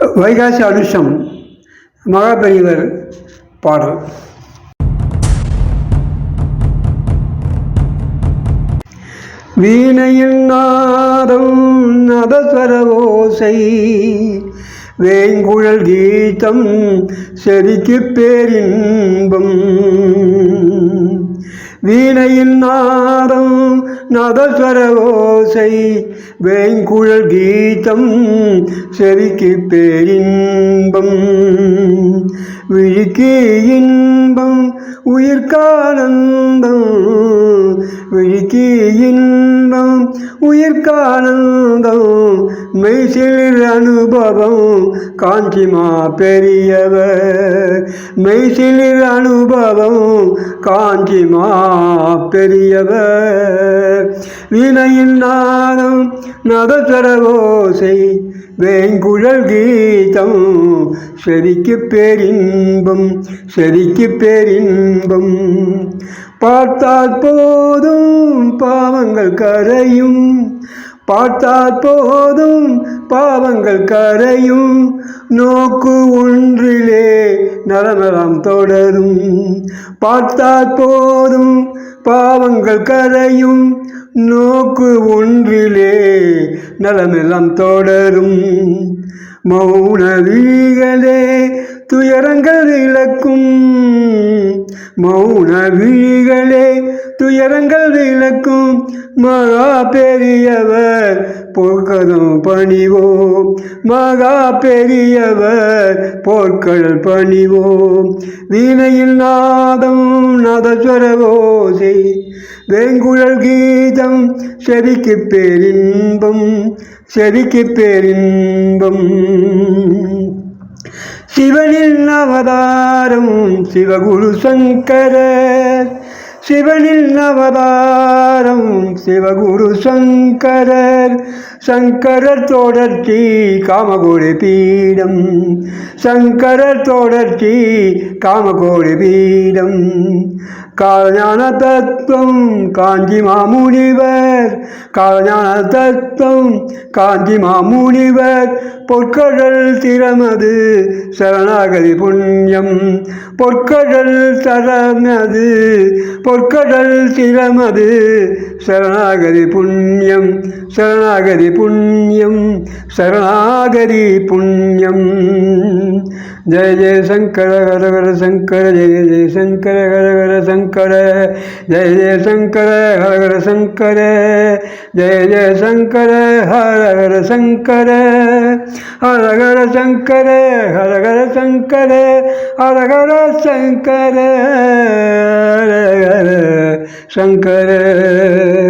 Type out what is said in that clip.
வைகாசி அனுஷம் மகாபெரியவர் பாடல். வீணையில் நாதம் நதஸ்வர ஓசை வேங்குழல் கீதம் செவிக்கு பேரின்பம். வீணையின் நாதம் நதஸ்வர ஓசை வேங்குழல் கீதம் செவிக்கு பேரின்பம். விழிக்கு இன்பம் உயிர்கானந்தம் விழிக்கு இன்பம் உயிர்கானந்தம் மெய்சிலிர் அனுபவம் காஞ்சிமா பெரியவர். மெய்சிலிர் அனுபவம் காஞ்சிமா பெரியவர். வினையின் நாதம் நதசரவோசை வேங்குழல் கீதம் செரிக்கு பேரின்பம் செரிக்கு பேரின்பம். பார்த்தால் போதும் பாவங்கள் கரையும் பார்த்தால் போதும் பாவங்கள் கரையும். நோக்கு ஒன்றிலே நலமெல்லாம் தொடரும். பார்த்தால் போதும் பாவங்கள் கரையும். நோக்கு ஒன்றிலே நலமெல்லாம் தொடரும். மௌன விழிகளே துயரங்கள் இழக்கும் மௌன விழிகளே துயரங்கள் விளக்கும். மகா பெரியவர் போர்க்கதம் பணிவோம். மகா பெரியவர் போர்க்கடல் பணிவோம். வீணையில் நாதம் நதஸ்வர ஓசை வேங்குழல் கீதம் செரிக்கு பேரின்பம் செரிக்கு பேரின்பம். சிவனின் அவதாரம் சிவகுரு சங்கரர் சிவனில் நவதாரம் சிவகுரு சங்கரர். சங்கரர் தொடர்ச்சி காமகோடி பீடம். சங்கரர் தொடர்ச்சி காமகோடி பீடம். காலஞான தத்துவம் காஞ்சி மாமுனிவர். காலஞான தத்துவம் காஞ்சி மாமுனிவர். பொற்கடல் திறமது சரணாகதி புண்ணியம். பொற்கடல் தரமது பொற்கடல் திறமது சரணாகதி புண்ணியம் சரணாகதி புண்ணியம் சரணாகதி புண்ணியம். ஜெய ஜெய சங்கர ஹர சங்கர ஜெய ஜெய சங்கர ஹர சங்கர ஜெய ஜெய சங்கர ஹர சங்கர ஜெய ஜெய சங்கர ஹர சங்கர ஹரஹர சங்கர ஹரஹர சங்கர ஹரஹர சங்கர. Shankar.